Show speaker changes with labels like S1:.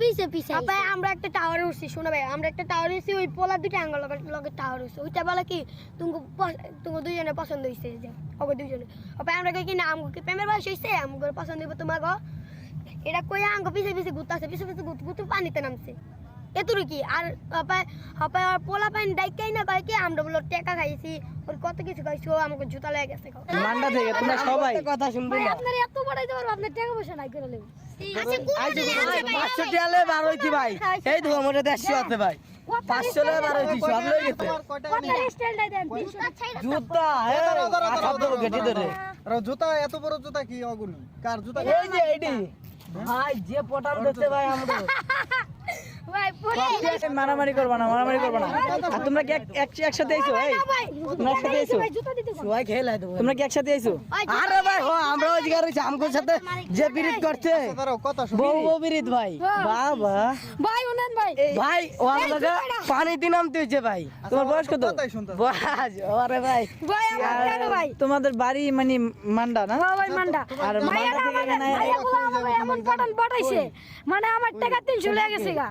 S1: পিছে পিছে
S2: আপা আমরা একটা টাওয়ারে উঠছি শোনো ভাই আমরা একটা টাওয়ারে উঠছি ওই পোলা দুটো আঙ্গুল লগে টাওয়ার উঠছে। ওইটা বলে কি তুমি তুমি দুজনে পছন্দ হয়েছে যে ওকে দুজনে আপা আমরা কই কি না আমগো কি প্রেমের বয়স হয়েছে আমগো পছন্দ হইব তোমাকে। এটা কই আঙ্গো পিছে পিছে ঘুরতাছে পিছে পিছে ঘুরতে ঘুরতে পানিতে নামছে। এতুরি কি? আর আপায় আপায় আর পোলা পাইন ডাইকাই না কয় কি আমরা বলো টেকা খাইছি ওর কত কিছু খাইছো আমাকে জুতা লেগে গেছে
S3: মান্ডা থেকে তোমরা সবাই কথা শুনবে না।
S1: আপনার পারব আপনার টাকা পয়সা নাই করে লেব
S2: আচ্ছা ভাই?
S3: পাঁচশো টিয়ালে বার হইছি ভাই। এই তো আমার দেড়শো আছে ভাই। পাঁচশো টাকা বার হইছি সব লই গেছে।
S1: আপনার স্টাইলটা দেন? তিনশো
S3: জুতা হ্যাঁ গেটে ধরে
S4: জুতা এত বড় জুতা কি অগুনি? কার জুতা?
S3: এই যে এইটি ভাই যে পটান দেখতে ভাই আমরা মারামারি করবা না মারামারি করবা না। আর তোমরা কি এক- এক- একসাথে আইছো? এই
S1: ভাই
S3: তোমরা একসাথে আইছো? সবাই খেলাই দেবো তোমরা কি একসাথে আইছো? আরে ভাই ও আমরা ওই জায়গায় রয়েছি আমগোর সাথে যে বিরিত করছে।
S4: শুন।
S3: বউ বউ বিরিত ভাই। বাবা।
S1: ভাই উনান ভাই।
S3: ভাই ও পানি দিন নামতে হয়েছে ভাই। তোমার বয়স কত। বাস আরে ভাই।
S1: ভাই আমার ভাই।
S3: তোমাদের বাড়ি মানে মান্ডা না?
S1: হ্যাঁ ভাই মান্ডা।
S3: আর মান্ডা থেকে এখানে
S1: এমন পাঠান পাঠাইছে। মানে আমার টাকা তিনশো লেগে গেছে গা।